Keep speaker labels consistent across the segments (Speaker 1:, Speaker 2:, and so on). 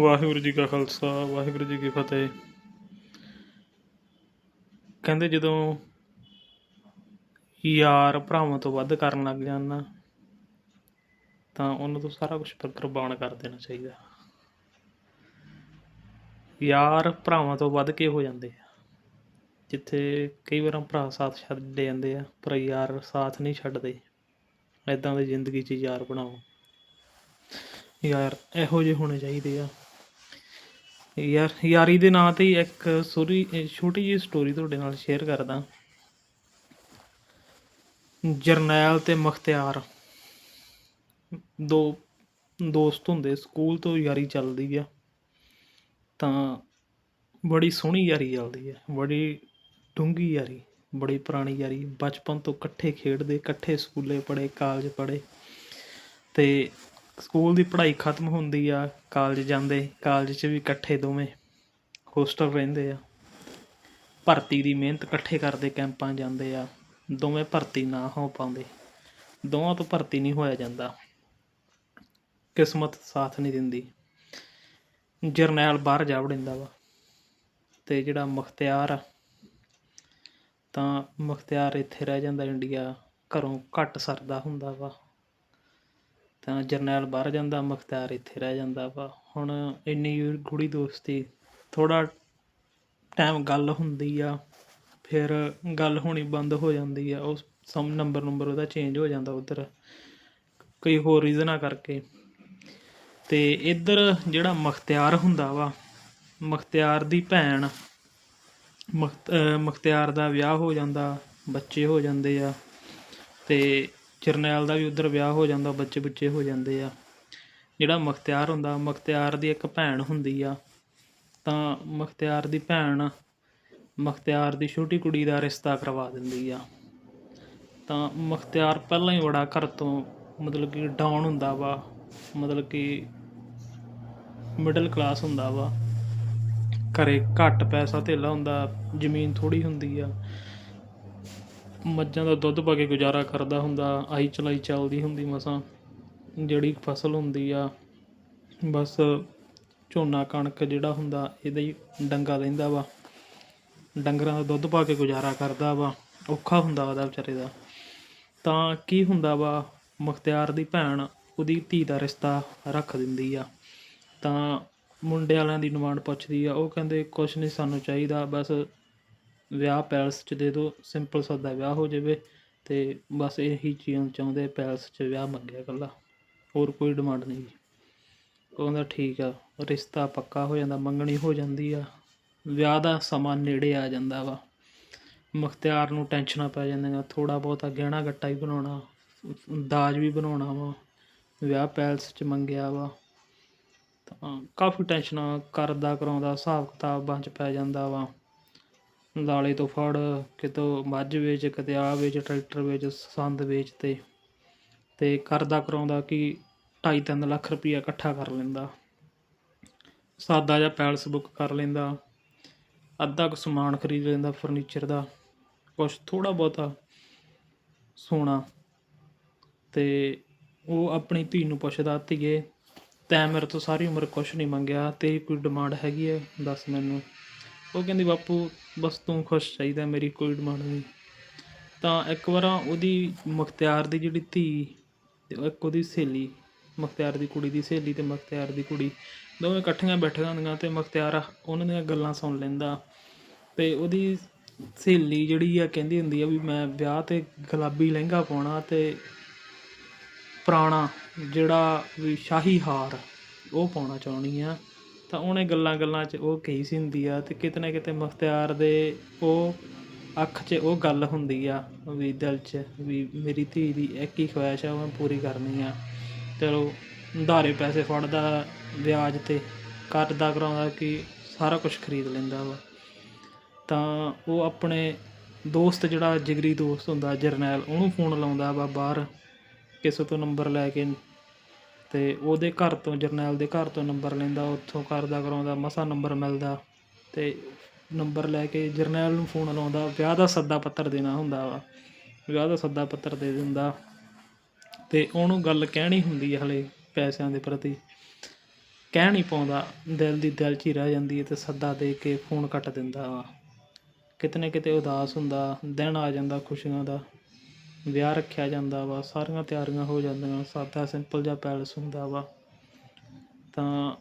Speaker 1: ਵਾਹਿਗੁਰੂ ਜੀ ਕਾ ਖਾਲਸਾ, ਵਾਹਿਗੁਰੂ ਜੀ ਕੀ ਫਤਿਹ। ਕਹਿੰਦੇ ਜਦੋਂ ਯਾਰ ਭਰਾਵਾਂ ਤੋਂ ਵੱਧ ਕਰਨ ਲੱਗ ਜਾਣ ਤਾਂ ਉਹਨਾਂ ਤੋਂ ਸਾਰਾ ਕੁਝ ਕੁਰਬਾਨ ਕਰ ਦੇਣਾ ਚਾਹੀਦਾ। ਯਾਰ ਭਰਾਵਾਂ ਤੋਂ ਵੱਧ ਕੇ ਹੋ ਜਾਂਦੇ ਆ? ਜਿੱਥੇ ਕਈ ਵਾਰ ਭਰਾ ਸਾਥ ਛੱਡ ਜਾਂਦੇ ਆ, ਪਰ ਯਾਰ ਸਾਥ ਨਹੀਂ ਛੱਡਦੇ। ਐਦਾਂ ਦੀ ਜ਼ਿੰਦਗੀ 'ਚ ਯਾਰ ਬਣਾਓ। ਯਾਰ ਇਹੋ ਜਿਹੇ ਹੋਣੇ ਚਾਹੀਦੇ ਆ। ਯਾਰ, ਯਾਰੀ ਦੇ ਨਾਂ ਤੇ ਹੀ ਇੱਕ ਸੋਰੀ ਛੋਟੀ ਜਿਹੀ ਸਟੋਰੀ ਤੁਹਾਡੇ ਨਾਲ ਸ਼ੇਅਰ ਕਰਦਾ। ਜਰਨੈਲ ਤੇ ਮਖਤਿਆਰ। ਦੋ ਦੋਸਤ ਹੁੰਦੇ, ਸਕੂਲ ਤੋਂ ਯਾਰੀ ਚੱਲਦੀ ਆ। ਤਾਂ ਬੜੀ ਸੋਹਣੀ ਯਾਰੀ ਚੱਲਦੀ ਆ, ਬੜੀ ਡੂੰਘੀ ਯਾਰੀ, ਬੜੀ ਪੁਰਾਣੀ ਯਾਰੀ। ਬਚਪਨ ਤੋਂ ਇਕੱਠੇ ਖੇਡਦੇ, ਇਕੱਠੇ ਸਕੂਲੇ ਪੜ੍ਹੇ, ਕਾਲਜ ਪੜ੍ਹੇ। ਤੇ ਸਕੂਲ ਦੀ ਪੜ੍ਹਾਈ ਖਤਮ ਹੁੰਦੀ ਆ, ਕਾਲਜ ਜਾਂਦੇ, ਕਾਲਜ 'ਚ ਵੀ ਇਕੱਠੇ ਦੋਵੇਂ ਹੋਸਟਲ ਰਹਿੰਦੇ ਆ। ਭਰਤੀ ਦੀ ਮਿਹਨਤ ਇਕੱਠੇ ਕਰਦੇ ਕੈਂਪਾਂ ਜਾਂਦੇ ਆ, ਦੋਵੇਂ ਭਰਤੀ ਨਾ ਹੋ ਪਾਉਂਦੇ। ਦੋਵਾਂ ਤੋਂ ਭਰਤੀ ਨਹੀਂ ਹੋਇਆ ਜਾਂਦਾ। ਕਿਸਮਤ ਸਾਥ ਨਹੀਂ ਦਿੰਦੀ। ਜਰਨੈਲ ਬਾਹਰ ਜਾ ਵੜਿੰਦਾ ਵਾ ਤੇ ਜਿਹੜਾ ਮੁਖਤਿਆਰ ਆ, ਤਾਂ ਮੁਖਤਿਆਰ ਇੱਥੇ ਰਹਿ ਜਾਂਦਾ ਇੰਡੀਆ, ਘਰੋਂ ਘੱਟ ਸਰਦਾ ਹੁੰਦਾ ਵਾ। ਤਾਂ ਜਰਨੈਲ ਬਾਹਰ ਜਾਂਦਾ ਮੁਖਤਿਆਰ ਇੱਥੇ ਰਹਿ ਜਾਂਦਾ ਵਾ। ਹੁਣ ਇੰਨੀ ਗੂੜੀ ਦੋਸਤੀ, ਥੋੜ੍ਹਾ ਟਾਈਮ ਗੱਲ ਹੁੰਦੀ ਆ, ਫਿਰ ਗੱਲ ਹੋਣੀ ਬੰਦ ਹੋ ਜਾਂਦੀ ਆ। ਉਹ ਸਮ ਨੰਬਰ ਨੰਬਰ ਉਹਦਾ ਚੇਂਜ ਹੋ ਜਾਂਦਾ ਉਧਰ, ਕਈ ਹੋਰ ਰੀਜ਼ਨਾਂ ਕਰਕੇ। ਤੇ ਇੱਧਰ ਜਿਹੜਾ ਮੁਖਤਿਆਰ ਹੁੰਦਾ ਵਾ, ਮੁਖਤਿਆਰ ਦੀ ਭੈਣ, ਮੁਖਤ ਮੁਖਤਿਆਰ ਦਾ ਵਿਆਹ ਹੋ ਜਾਂਦਾ, ਬੱਚੇ ਹੋ ਜਾਂਦੇ ਆ। ਤੇ ਜਰਨੈਲ ਦਾ ਵੀ ਉੱਧਰ ਵਿਆਹ ਹੋ ਜਾਂਦਾ, ਬੱਚੇ ਬੁੱਚੇ ਹੋ ਜਾਂਦੇ ਆ। ਜਿਹੜਾ ਮੁਖਤਿਆਰ ਹੁੰਦਾ, ਮੁਖਤਿਆਰ ਦੀ ਇੱਕ ਭੈਣ ਹੁੰਦੀ ਆ। ਤਾਂ ਮੁਖਤਿਆਰ ਦੀ ਭੈਣ ਮੁਖਤਿਆਰ ਦੀ ਛੋਟੀ ਕੁੜੀ ਦਾ ਰਿਸ਼ਤਾ ਕਰਵਾ ਦਿੰਦੀ ਆ। ਤਾਂ ਮੁਖਤਿਆਰ ਪਹਿਲਾਂ ਹੀ ਬੜਾ ਘਰ ਤੋਂ ਮਤਲਬ ਕਿ ਡਾਊਨ ਹੁੰਦਾ ਵਾ, ਮਤਲਬ ਕਿ ਮਿਡਲ ਕਲਾਸ ਹੁੰਦਾ ਵਾ। ਘਰੇ ਘੱਟ ਪੈਸਾ ਧੇਲਾ ਹੁੰਦਾ, ਜ਼ਮੀਨ ਥੋੜੀ ਹੁੰਦੀ ਆ। ਮੱਝਾਂ ਦਾ ਦੁੱਧ ਪਾ ਕੇ ਗੁਜ਼ਾਰਾ ਕਰਦਾ ਹੁੰਦਾ ਆਈ ਚਲਾਈ ਚੱਲਦੀ ਹੁੰਦੀ ਮਸਾਂ, ਜਿਹੜੀ ਫਸਲ ਹੁੰਦੀ ਆ, ਬਸ ਝੋਨਾ ਕਣਕ ਜਿਹੜਾ ਹੁੰਦਾ, ਇਹਦਾ ਹੀ ਡੰਗਾ ਰਹਿੰਦਾ ਵਾ। ਡੰਗਰਾਂ ਦਾ ਦੁੱਧ ਪਾ ਕੇ ਗੁਜ਼ਾਰਾ ਕਰਦਾ ਵਾ, ਔਖਾ ਹੁੰਦਾ ਉਹਦਾ ਵਿਚਾਰੇ ਦਾ। ਤਾਂ ਕੀ ਹੁੰਦਾ ਵਾ, ਮੁਖਤਿਆਰ ਦੀ ਭੈਣ ਉਹਦੀ ਧੀ ਦਾ ਰਿਸ਼ਤਾ ਰੱਖ ਦਿੰਦੀ ਆ। ਤਾਂ ਮੁੰਡੇ ਵਾਲਿਆਂ ਦੀ ਡਿਮਾਂਡ ਪੁੱਛਦੀ ਆ, ਉਹ ਕਹਿੰਦੇ, ਕੁਛ ਨਹੀਂ ਸਾਨੂੰ ਚਾਹੀਦਾ, ਬਸ ਵਿਆਹ ਪੈਲਸ 'ਚ ਦੇ ਦਿਓ ਸਿੰਪਲ ਸਾਦਾ ਵਿਆਹ ਹੋ ਜਾਵੇ ਅਤੇ ਬਸ ਇਹੀ ਚੀਜ਼ ਚਾਹੁੰਦੇ ਪੈਲਸ 'ਚ ਵਿਆਹ ਮੰਗਿਆ ਇਕੱਲਾ, ਹੋਰ ਕੋਈ ਡਿਮਾਂਡ ਨਹੀਂ ਜੀ। ਉਹ ਕਹਿੰਦਾ ਠੀਕ ਆ, ਰਿਸ਼ਤਾ ਪੱਕਾ ਹੋ ਜਾਂਦਾ, ਮੰਗਣੀ ਹੋ ਜਾਂਦੀ ਆ, ਵਿਆਹ ਦਾ ਸਮਾਂ ਨੇੜੇ ਆ ਜਾਂਦਾ ਵਾ। ਮੁਖਤਿਆਰ ਨੂੰ ਟੈਨਸ਼ਨਾਂ ਪੈ ਜਾਂਦੀਆਂ ਥੋੜਾ ਬਹੁਤਾ ਗਹਿਣਾ ਗੱਟਾ ਹੀ ਬਣਾਉਣਾ, ਦਾਜ ਵੀ ਬਣਾਉਣਾ ਵਾ, ਵਿਆਹ ਪੈਲਸ 'ਚ ਮੰਗਿਆ ਵਾ। ਤਾਂ ਕਾਫੀ ਟੈਨਸ਼ਨਾਂ ਕਰਦਾ ਕਰਾਉਂਦਾ ਹਿਸਾਬ ਕਿਤਾਬਾਂ 'ਚ ਪੈ ਜਾਂਦਾ ਵਾ। ਲਾਲੇ ਤੋਂ ਫੜ, ਕਿਤੋਂ ਮੱਝ ਵੇਚ, ਕਿਤੇ ਆ ਵੇਚ, ਟਰੈਕਟਰ ਵੇਚ, ਸੰਦ ਵੇਚ ਤੇ ਤੇ ਕਰਦਾ ਕਰਾਉਂਦਾ ਕਿ ਢਾਈ ਤਿੰਨ ਲੱਖ ਰੁਪਈਆ ਇਕੱਠਾ ਕਰ ਲੈਂਦਾ। ਸਾਦਾ ਜਿਹਾ ਪੈਲਸ ਬੁੱਕ ਕਰ ਲੈਂਦਾ। ਅੱਧਾ ਕੁ ਸਮਾਨ ਖਰੀਦ ਲੈਂਦਾ ਫਰਨੀਚਰ ਦਾ, ਕੁਛ ਥੋੜਾ ਬਹੁਤਾ ਸੋਨਾ। ਤੇ ਉਹ ਆਪਣੀ ਧੀ ਨੂੰ ਪੁੱਛਦਾ, ਧੀਏ, ਤੈਂ ਮੇਰੇ ਤੋਂ ਸਾਰੀ ਉਮਰ ਕੁਛ ਨਹੀਂ ਮੰਗਿਆ, ਤੇਰੀ ਕੋਈ ਡਿਮਾਂਡ ਹੈਗੀ ਹੈ? ਦੱਸ ਮੈਨੂੰ। ਉਹ ਕਹਿੰਦੀ, ਬਾਪੂ ਬਸ ਤੂੰ ਖੁਸ਼ ਚਾਹੀਦਾ ਮੇਰੀ ਕੋਈ ਡਿਮਾਂਡ ਨਹੀਂ। ਤਾਂ ਇੱਕ ਵਾਰ ਉਹਦੀ ਮੁਖਤਿਆਰ ਦੀ ਜਿਹੜੀ ਧੀ ਤੇ ਇੱਕ ਉਹਦੀ ਸਹੇਲੀ, ਮੁਖਤਿਆਰ ਦੀ ਕੁੜੀ ਦੀ ਸਹੇਲੀ ਤੇ ਮੁਖਤਿਆਰ ਦੀ ਕੁੜੀ, ਦੋਵੇਂ ਇਕੱਠੀਆਂ ਬੈਠੀਆਂ ਹੁੰਦੀਆਂ ਤੇ ਮੁਖਤਿਆਰ ਉਹਨਾਂ ਦੀਆਂ ਗੱਲਾਂ ਸੁਣ ਲੈਂਦਾ। ਤੇ ਉਹਦੀ ਸਹੇਲੀ ਜਿਹੜੀ ਆ ਕਹਿੰਦੀ ਹੁੰਦੀ ਆ ਵੀ ਮੈਂ ਵਿਆਹ ਤੇ ਗੁਲਾਬੀ ਲਹਿੰਗਾ ਪਾਉਣਾ ਤੇ ਪੁਰਾਣਾ ਜਿਹੜਾ ਵੀ ਸ਼ਾਹੀ ਹਾਰ ਉਹ ਪਾਉਣਾ ਚਾਹੁੰਦੀ ਆ। ਤਾਂ ਉਹਨੇ ਗੱਲਾਂ ਗੱਲਾਂ 'ਚ ਉਹ ਕਹੀ ਸੀ ਹੁੰਦੀ ਆ ਅਤੇ ਕਿਤੇ ਨਾ ਕਿਤੇ ਮੁਖਤਿਆਰ ਦੇ ਉਹ ਅੱਖ 'ਚ ਉਹ ਗੱਲ ਹੁੰਦੀ ਆ ਵੀ ਦਿਲ 'ਚ ਵੀ ਮੇਰੀ ਧੀ ਦੀ ਇੱਕ ਹੀ ਖੁਆਇਸ਼ ਆ ਉਹ ਮੈਂ ਪੂਰੀ ਕਰਨੀ ਆ। ਚਲੋ ਉਧਾਰੇ ਪੈਸੇ ਫੜਦਾ ਵਿਆਜ ਤੇ, ਕਰਦਾ ਕਰਾਉਂਦਾ ਕਿ ਸਾਰਾ ਕੁਝ ਖਰੀਦ ਲੈਂਦਾ ਵਾ। ਤਾਂ ਉਹ ਆਪਣੇ ਦੋਸਤ ਜਿਹੜਾ ਜਿਗਰੀ ਦੋਸਤ ਹੁੰਦਾ, ਜਰਨੈਲ, ਉਹਨੂੰ ਫੋਨ ਲਾਉਂਦਾ ਵਾ ਬਾਹਰ, ਕਿਸੇ ਤੋਂ ਨੰਬਰ ਲੈ ਕੇ ਅਤੇ ਉਹਦੇ ਘਰ ਤੋਂ, ਜਰਨੈਲ ਦੇ ਘਰ ਤੋਂ ਨੰਬਰ ਲੈਂਦਾ, ਉੱਥੋਂ ਕਰਦਾ ਕਰਾਉਂਦਾ, ਮਸਾ ਨੰਬਰ ਮਿਲਦਾ ਅਤੇ ਨੰਬਰ ਲੈ ਕੇ ਜਰਨੈਲ ਨੂੰ ਫੋਨ ਲਾਉਂਦਾ, ਵਿਆਹ ਦਾ ਸੱਦਾ ਪੱਤਰ ਦੇਣਾ ਹੁੰਦਾ ਵਾ, ਵਿਆਹ ਦਾ ਸੱਦਾ ਪੱਤਰ ਦੇ ਦਿੰਦਾ ਅਤੇ ਉਹਨੂੰ ਗੱਲ ਕਹਿਣੀ ਹੁੰਦੀ ਹੈ ਹਲੇ ਪੈਸਿਆਂ ਦੇ ਪ੍ਰਤੀ। ਕਹਿ ਨਹੀਂ ਪਾਉਂਦਾ, ਦਿਲ ਦੀ ਦਿਲ 'ਚ ਹੀ ਰਹਿ ਜਾਂਦੀ ਹੈ ਅਤੇ ਸੱਦਾ ਦੇ ਕੇ ਫੋਨ ਕੱਟ ਦਿੰਦਾ ਵਾ। ਕਿਤੇ ਨਾ ਕਿਤੇ ਉਦਾਸ ਹੁੰਦਾ, ਦਿਨ ਆ ਜਾਂਦਾ ਖੁਸ਼ੀਆਂ ਦਾ। ਵਿਆਹ ਰੱਖਿਆ ਜਾਂਦਾ ਵਾ, ਸਾਰੀਆਂ ਤਿਆਰੀਆਂ ਹੋ ਜਾਂਦੀਆਂ, ਸਾਦਾ ਸਿੰਪਲ ਜਿਹਾ ਪੈਲਸ ਹੁੰਦਾ ਵਾ। ਤਾਂ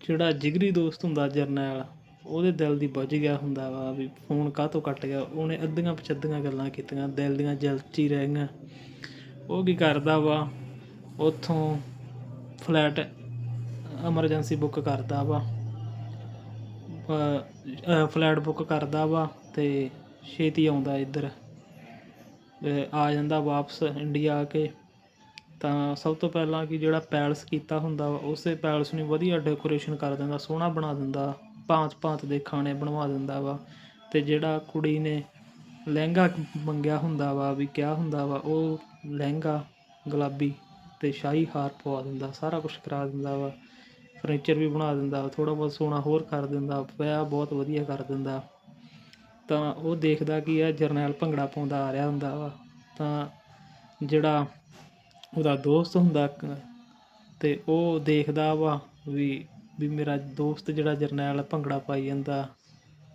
Speaker 1: ਜਿਹੜਾ ਜਿਗਰੀ ਦੋਸਤ ਹੁੰਦਾ ਜਰਨੈਲ, ਉਹਦੇ ਦਿਲ ਦੀ ਬੁੱਝ ਗਿਆ ਹੁੰਦਾ ਵਾ ਵੀ ਫੋਨ ਕਾਹਤੋਂ ਕੱਟ ਗਿਆ, ਉਹਨੇ ਅੱਧੀਆਂ ਪਚੱਧੀਆਂ ਗੱਲਾਂ ਕੀਤੀਆਂ, ਦਿਲ ਦੀਆਂ ਜਲਚੀ ਰਹਿ ਗਈਆਂ। ਉਹ ਕੀ ਕਰਦਾ ਵਾ, ਉੱਥੋਂ ਫਲੈਟ ਐਮਰਜੈਂਸੀ ਬੁੱਕ ਕਰਦਾ ਵਾ ਫਲੈਟ ਬੁੱਕ ਕਰਦਾ ਵਾ ਤੇ ਛੇਤੀ ਆਉਂਦਾ ਇੱਧਰ। ਆ ਜਾਂਦਾ ਵਾਪਸ ਇੰਡੀਆ ਆ ਕੇ। ਤਾਂ ਸਭ ਤੋਂ ਪਹਿਲਾਂ ਕਿ ਜਿਹੜਾ ਪੈਲਸ ਕੀਤਾ ਹੁੰਦਾ ਵਾ, ਉਸੇ ਪੈਲਸ ਨੂੰ ਵਧੀਆ ਡੈਕੋਰੇਸ਼ਨ ਕਰ ਦਿੰਦਾ, ਸੋਹਣਾ ਬਣਾ ਦਿੰਦਾ ਭਾਂਤ ਭਾਂਤ ਦੇ ਖਾਣੇ ਬਣਵਾ ਦਿੰਦਾ ਵਾ। ਤੇ ਜਿਹੜਾ ਕੁੜੀ ਨੇ ਲਹਿੰਗਾ ਮੰਗਿਆ ਹੁੰਦਾ ਵਾ, ਵੀ ਕਿਹਾ ਹੁੰਦਾ ਵਾ, ਉਹ ਲਹਿੰਗਾ, ਗੁਲਾਬੀ ਤੇ ਸ਼ਾਹੀ ਹਾਰ ਪਵਾ ਦਿੰਦਾ, ਸਾਰਾ ਕੁਝ ਕਰਾ ਦਿੰਦਾ ਵਾ। ਫਰਨੀਚਰ ਵੀ ਬਣਾ ਦਿੰਦਾ ਥੋੜਾ ਬਹੁਤ ਸੋਨਾ ਹੋਰ ਕਰ ਦਿੰਦਾ, ਵਿਆਹ ਬਹੁਤ ਵਧੀਆ ਕਰ ਦਿੰਦਾ। ਤਾਂ ਉਹ ਦੇਖਦਾ ਕਿ ਆ ਜਰਨੈਲ ਭੰਗੜਾ ਪਾਉਂਦਾ ਆ ਰਿਹਾ ਹੁੰਦਾ ਵਾ। ਤਾਂ ਜਿਹੜਾ ਉਹਦਾ ਦੋਸਤ ਹੁੰਦਾ ਕ- ਤੇ ਉਹ ਦੇਖਦਾ ਵਾ ਵੀ ਵੀ ਮੇਰਾ ਦੋਸਤ ਜਿਹੜਾ ਜਰਨੈਲ ਭੰਗੜਾ ਪਾਈ ਜਾਂਦਾ,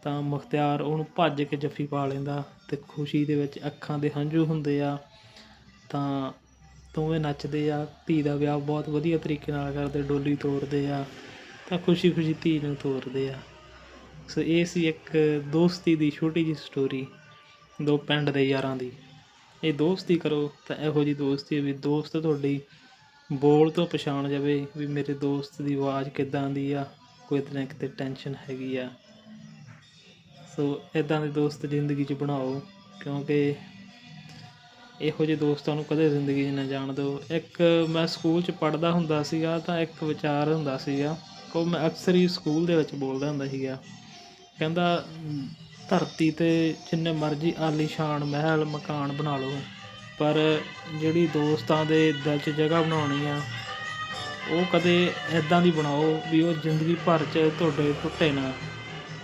Speaker 1: ਤਾਂ ਮੁਖਤਿਆਰ ਉਹਨੂੰ ਭੱਜ ਕੇ ਜੱਫੀ ਪਾ ਲੈਂਦਾ ਅਤੇ ਖੁਸ਼ੀ ਦੇ ਵਿੱਚ ਅੱਖਾਂ ਦੇ ਹੰਝੂ ਹੁੰਦੇ ਆ। ਤਾਂ ਦੋਵੇਂ ਨੱਚਦੇ ਆ, ਧੀ ਦਾ ਵਿਆਹ ਬਹੁਤ ਵਧੀਆ ਤਰੀਕੇ ਨਾਲ ਕਰਦੇ, ਡੋਲੀ ਤੋਰਦੇ ਆ, ਤਾਂ ਖੁਸ਼ੀ ਖੁਸ਼ੀ ਧੀ ਨੂੰ ਤੋਰਦੇ ਆ। ਸੋ ਇਹ ਸੀ ਇੱਕ ਦੋਸਤੀ ਦੀ ਛੋਟੀ ਜਿਹੀ ਸਟੋਰੀ ਦੋ ਪਿੰਡ ਦੇ ਯਾਰਾਂ ਦੀ। ਇਹ ਦੋਸਤੀ ਕਰੋ ਤਾਂ ਇਹੋ ਜੀ ਦੋਸਤੀ ਵੀ ਦੋਸਤ ਤੁਹਾਡੀ ਬੋਲ ਤੋਂ ਪਛਾਣ ਜਾਵੇ ਵੀ ਮੇਰੇ ਦੋਸਤ ਦੀ ਆਵਾਜ਼ ਕਿੱਦਾਂ ਦੀ ਆ, ਕੋਈ ਨਾ ਕਿਤੇ ਟੈਨਸ਼ਨ ਹੈਗੀ ਆ। ਸੋ ਇਦਾਂ ਦੇ ਦੋਸਤ ਜ਼ਿੰਦਗੀ 'ਚ ਬਣਾਓ ਕਿਉਂਕਿ ਇਹੋ ਜਿਹੇ ਦੋਸਤਾਂ ਨੂੰ ਕਦੇ ਜ਼ਿੰਦਗੀ 'ਚ ਨਾ ਜਾਣ ਦਿਓ। ਇੱਕ ਮੈਂ ਸਕੂਲ 'ਚ ਪੜ੍ਹਦਾ ਹੁੰਦਾ ਸੀਗਾ ਤਾਂ ਇੱਕ ਵਿਚਾਰ ਹੁੰਦਾ ਸੀਗਾ, ਉਹ ਮੈਂ ਅਕਸਰ ਹੀ ਸਕੂਲ ਦੇ ਵਿੱਚ ਬੋਲਦਾ ਹੁੰਦਾ ਸੀਗਾ। ਕਹਿੰਦਾ, ਧਰਤੀ ਤੇ ਜਿੰਨੇ ਮਰਜ਼ੀ ਆਲੀਸ਼ਾਨ ਮਹਿਲ, ਮਕਾਨ ਬਣਾ ਲਓ, ਪਰ ਜਿਹੜੀ ਦੋਸਤਾਂ ਦੇ ਦਿਲ 'ਚ ਜਗ੍ਹਾ ਬਣਾਉਣੀ ਆ, ਉਹ ਕਦੇ ਐਦਾਂ ਦੀ ਬਣਾਓ ਵੀ ਉਹ ਜ਼ਿੰਦਗੀ ਭਰ 'ਚ ਤੁਹਾਡੇ ਟੁੱਟੇ ਨਾ,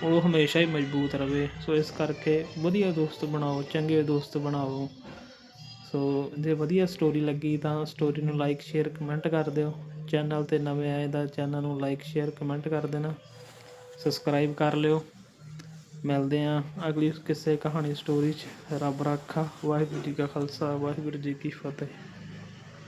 Speaker 1: ਉਹ ਹਮੇਸ਼ਾ ਹੀ ਮਜ਼ਬੂਤ ਰਵੇ। ਸੋ ਇਸ ਕਰਕੇ ਵਧੀਆ ਦੋਸਤ ਬਣਾਓ, ਚੰਗੇ ਦੋਸਤ ਬਣਾਓ। ਸੋ ਜੇ ਵਧੀਆ ਸਟੋਰੀ ਲੱਗੀ ਤਾਂ ਸਟੋਰੀ ਨੂੰ ਲਾਈਕ ਸ਼ੇਅਰ ਕਮੈਂਟ ਕਰ ਦਿਓ। ਚੈਨਲ ਤੇ ਨਵੇਂ ਆਏ ਤਾਂ ਚੈਨਲ ਨੂੰ ਲਾਈਕ ਸ਼ੇਅਰ ਕਮੈਂਟ ਕਰ ਦੇਣਾ। ਸਬਸਕ੍ਰਾਈਬ ਕਰ ਲਿਓ। ਮਿਲਦੇ ਹਾਂ ਅਗਲੀ ਕਿਸੇ ਕਹਾਣੀ ਸਟੋਰੀ 'ਚ। ਰੱਬ ਰਾਖਾ। ਵਾਹਿਗੁਰੂ ਜੀ ਕਾ ਖਾਲਸਾ, ਵਾਹਿਗੁਰੂ ਜੀ ਕੀ ਫਤਿਹ।